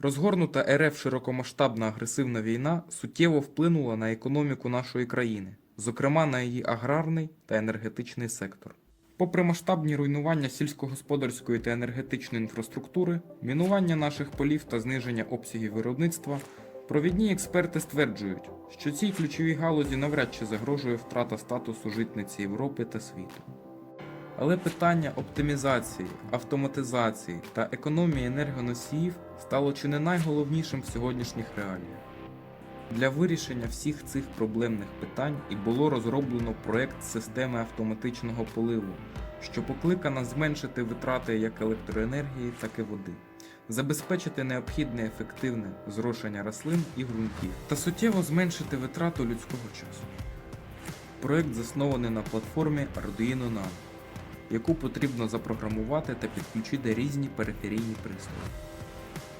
Розгорнута РФ широкомасштабна агресивна війна суттєво вплинула на економіку нашої країни, зокрема на її аграрний та енергетичний сектор. Попри масштабні руйнування сільськогосподарської та енергетичної інфраструктури, мінування наших полів та зниження обсягів виробництва, провідні експерти стверджують, що цій ключовій галузі навряд чи загрожує втрата статусу житниці Європи та світу. Але питання оптимізації, автоматизації та економії енергоносіїв стало чи не найголовнішим в сьогоднішніх реаліях. Для вирішення всіх цих проблемних питань і було розроблено проект системи автоматичного поливу, що покликана зменшити витрати як електроенергії, так і води, забезпечити необхідне ефективне зрошення рослин і ґрунтів та суттєво зменшити витрату людського часу. Проект заснований на платформі Arduino Nano яку потрібно запрограмувати та підключити різні периферійні пристрої.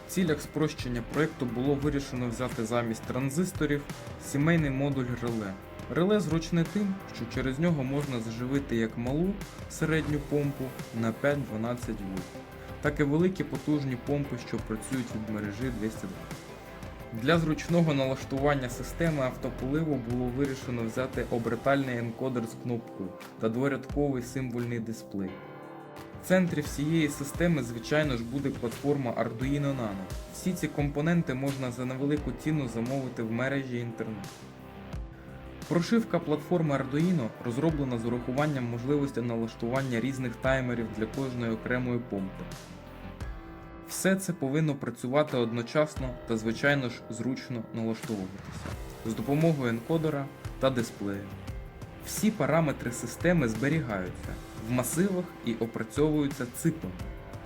В цілях спрощення проєкту було вирішено взяти замість транзисторів сімейний модуль реле. Реле зручне тим, що через нього можна заживити як малу середню помпу на 5-12 вольт, так і великі потужні помпи, що працюють від мережі 220. Для зручного налаштування системи автополиву було вирішено взяти обертальний енкодер з кнопкою та дворядковий символьний дисплей. В центрі всієї системи, звичайно ж, буде платформа Arduino Nano. Всі ці компоненти можна за невелику ціну замовити в мережі інтернет. Прошивка платформи Arduino розроблена з урахуванням можливості налаштування різних таймерів для кожної окремої помпи. Все це повинно працювати одночасно та, звичайно ж, зручно налаштовуватися з допомогою енкодера та дисплею. Всі параметри системи зберігаються в масивах і опрацьовуються циклами,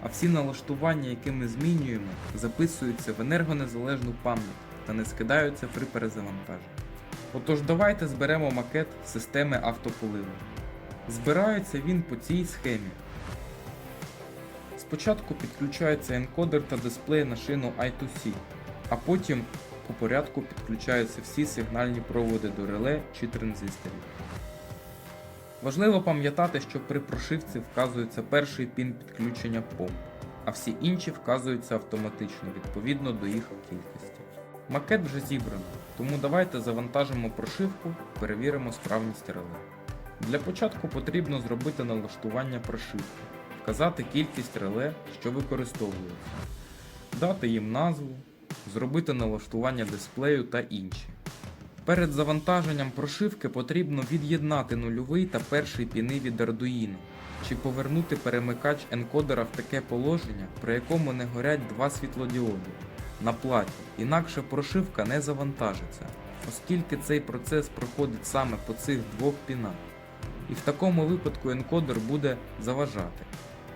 а всі налаштування, які ми змінюємо, записуються в енергонезалежну пам'ять та не скидаються при перезавантаженні. Отож, давайте зберемо макет системи автополиву. Збирається він по цій схемі. Спочатку підключається енкодер та дисплей на шину I2C, а потім по порядку підключаються всі сигнальні проводи до реле чи транзисторів. Важливо пам'ятати, що при прошивці вказується перший пін підключення помп, а всі інші вказуються автоматично відповідно до їх кількості. Макет вже зібрано, тому давайте завантажимо прошивку, перевіримо справність реле. Для початку потрібно зробити налаштування прошивки вказати кількість реле, що використовується, дати їм назву, зробити налаштування дисплею та інші. Перед завантаженням прошивки потрібно від'єднати нульовий та перший піни від Arduino, чи повернути перемикач енкодера в таке положення, при якому не горять два світлодіоди на платі, інакше прошивка не завантажиться, оскільки цей процес проходить саме по цих двох пінах. І в такому випадку енкодер буде заважати.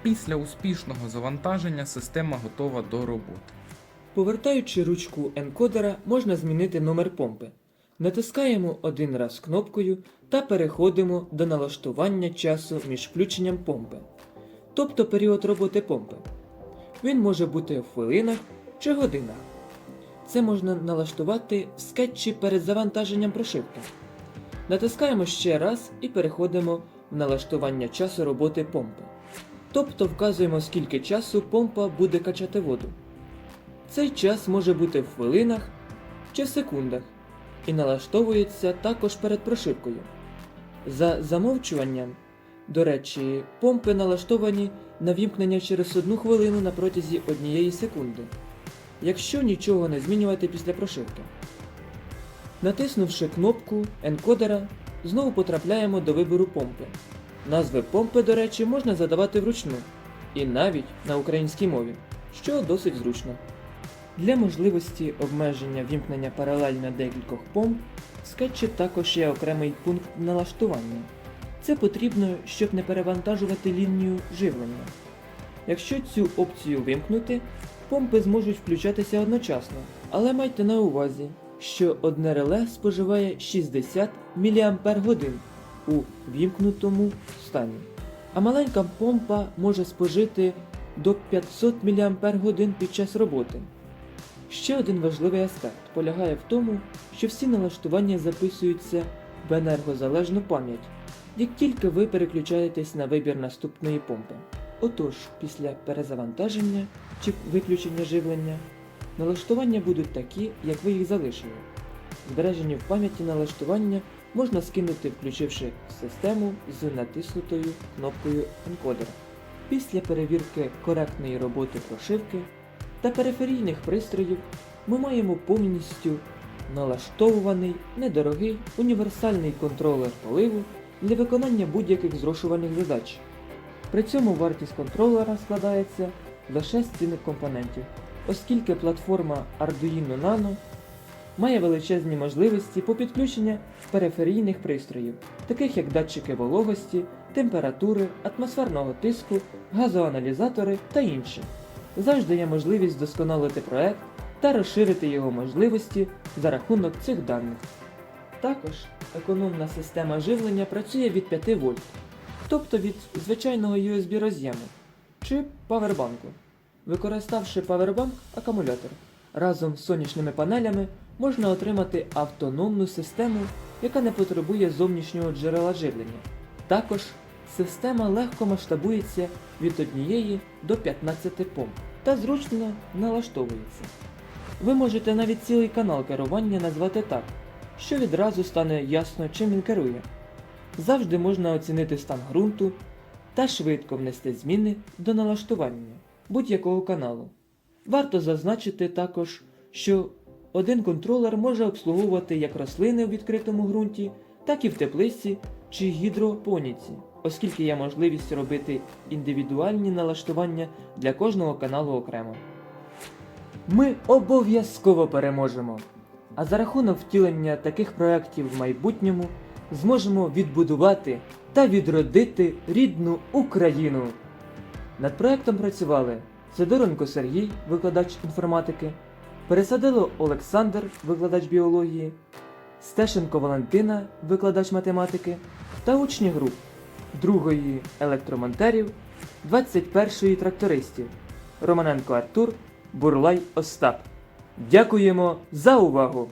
Після успішного завантаження система готова до роботи. Повертаючи ручку енкодера, можна змінити номер помпи. Натискаємо один раз кнопкою та переходимо до налаштування часу між включенням помпи, тобто період роботи помпи. Він може бути в хвилинах чи годинах. Це можна налаштувати в скетчі перед завантаженням прошивки. Натискаємо ще раз і переходимо в налаштування часу роботи помпи. Тобто вказуємо, скільки часу помпа буде качати воду. Цей час може бути в хвилинах чи в секундах і налаштовується також перед прошивкою. За замовчуванням, до речі, помпи налаштовані на вімкнення через одну хвилину на протязі однієї секунди, якщо нічого не змінювати після прошивки. Натиснувши кнопку енкодера, знову потрапляємо до вибору помпи. Назви помпи, до речі, можна задавати вручну і навіть на українській мові, що досить зручно. Для можливості обмеження вімкнення паралельно декількох помп в скетчі також є окремий пункт налаштування. Це потрібно, щоб не перевантажувати лінію живлення. Якщо цю опцію вимкнути, помпи зможуть включатися одночасно, але майте на увазі, що одне реле споживає 60 мАч у вімкнутому стані, а маленька помпа може спожити до 500 мАч під час роботи. Ще один важливий аспект полягає в тому, що всі налаштування записуються в енергозалежну пам'ять, як тільки ви переключаєтесь на вибір наступної помпи. Отож, після перезавантаження чи виключення живлення, налаштування будуть такі, як ви їх залишили. Збережені в пам'яті налаштування можна скинути, включивши систему з натиснутою кнопкою енкодера. Після перевірки коректної роботи прошивки та периферійних пристроїв ми маємо повністю налаштовуваний недорогий універсальний контролер поливу для виконання будь-яких зрошувальних задач. При цьому вартість контролера складається лише з цінних компонентів, оскільки платформа Arduino Nano має величезні можливості по підключенню периферійних пристроїв, таких як датчики вологості, температури, атмосферного тиску, газоаналізатори та інше. Завжди є можливість вдосконалити проект та розширити його можливості за рахунок цих даних. Також економна система живлення працює від 5 вольт, тобто від звичайного USB роз'єму чи павербанку. Використавши павербанк акумулятор, разом з сонячними панелями можна отримати автономну систему, яка не потребує зовнішнього джерела живлення. Також система легко масштабується від 1 до 15 помп та зручно налаштовується. Ви можете навіть цілий канал керування назвати так, що відразу стане ясно, чим він керує. Завжди можна оцінити стан ґрунту та швидко внести зміни до налаштування будь-якого каналу. Варто зазначити також, що один контролер може обслуговувати як рослини у відкритому ґрунті, так і в теплиці чи гідропоніці, оскільки є можливість робити індивідуальні налаштування для кожного каналу окремо. Ми обов'язково переможемо. А за рахунок втілення таких проєктів в майбутньому зможемо відбудувати та відродити рідну Україну. Над проєктом працювали Сидоренко Сергій, викладач інформатики, Пересадило Олександр, викладач біології, Стешенко Валентина, викладач математики та учні груп 2-ї електромонтерів, 21-ї трактористів Романенко Артур, Бурлай Остап. Дякуємо за увагу!